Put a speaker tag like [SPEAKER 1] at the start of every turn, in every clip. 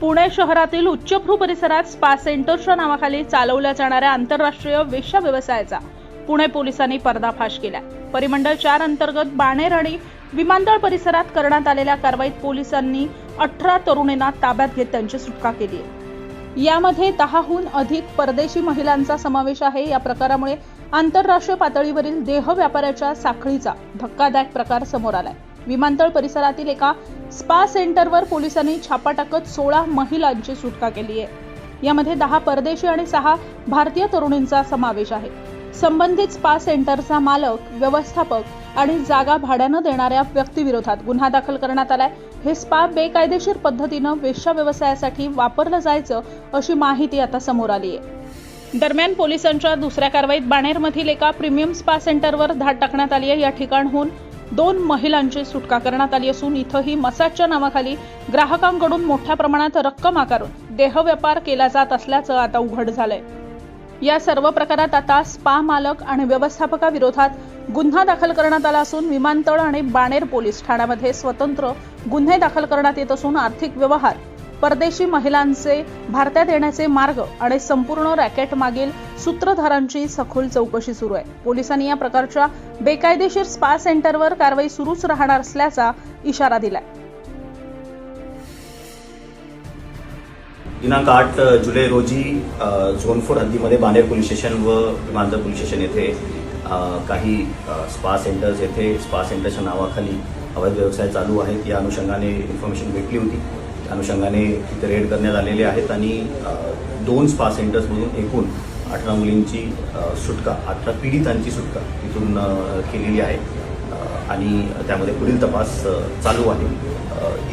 [SPEAKER 1] पुणे शहरातील उच्चभ्रू परिसरात स्पा सेंटरच्या नावाखाली चालवल्या जाणाऱ्या आंतरराष्ट्रीय वेश्या व्यवसायाचा पुणे पोलिसांनी पर्दाफाश केला. परिमंडळ चार अंतर्गत बाणेर आणि विमानतळ परिसरात करण्यात आलेल्या कारवाईत पोलिसांनी अठरा तरुणींना ताब्यात घेत त्यांची सुटका केली आहे. यामध्ये दहाहून अधिक परदेशी महिलांचा समावेश आहे. या प्रकारामुळे आंतरराष्ट्रीय पातळीवरील देह व्यापाराच्या साखळीचा धक्कादायक प्रकार समोर आलाय. विमानतळ परिसरातील एका स्पा सेंटरवर पोलिसांनी छापा टाकत सोळा महिलांची सुटका केली आहे. यामध्ये दहा परदेशी आणि सहा भारतीय तरुणींचा समावेश आहे. संबंधित स्पा सेंटरचा मालक व्यवस्थापक आणि जागा भाड्यानं देणाऱ्या व्यक्तीविरोधात गुन्हा दाखल करण्यात आलाय. हे स्पा बेकायदेशीर पद्धतीनं वेश्या व्यवसायासाठी वापरलं जायचं अशी माहिती आता समोर आली आहे. दरम्यान पोलिसांच्या दुसऱ्या कारवाईत बाणेरमधील एका प्रीमियम स्पा सेंटरवर धाड टाकण्यात आली आहे. या ठिकाणहून दोन महिलांची सुटका करण्यात आली असून इथंही मसाजच्या नावाखाली ग्राहकांकडून मोठ्या प्रमाणात रक्कम आकारून देहव्यापार केला जात असल्याचं आता उघड झालंय. या सर्व प्रकारात आता स्पा मालक आणि व्यवस्थापकाविरोधात गुन्हा दाखल करण्यात आला असून विमानतळ आणि बाणेर पोलीस ठाण्यामध्ये स्वतंत्र गुन्हे दाखल करण्यात येत असून आर्थिक व्यवहार परदेशी महिलांचे भारतात येण्याचे मार्ग आणि संपूर्ण रॅकेट मागील सूत्रधारांची सखोल चौकशी सुरू आहे. पोलिसांनी या प्रकारच्या बेकायदेशीर स्पा सेंटरवर कारवाई सुरूच राहणार असल्याचा इशारा दिलाय.
[SPEAKER 2] दिनांक आठ जुलै रोजी झोन फोर हद्दीमध्ये बाणेर पोलीस स्टेशन व विमानतळ पोलीस स्टेशन येथे काही स्पा सेंटर्स येथे स्पा सेंटरच्या नावाखाली अवैध व्यवसाय चालू आहेत. या अनुषंगाने इन्फॉर्मेशन भेटली होती. अनुषंगाने तिथे रेड करण्यात आलेले आहेत आणि दोन स्पा सेंटर्समधून एकूण अठरा मुलींची सुटका अठरा पीडितांची सुटका तिथून केलेली आहे. आणि त्यामध्ये पुढील तपास चालू आहे.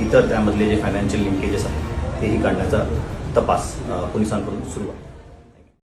[SPEAKER 2] इतर त्यामधले जे फायनान्शियल लिंकेजेस आहेत तेही काढण्याचा तपास पोलिसांकडून सुरू आहे.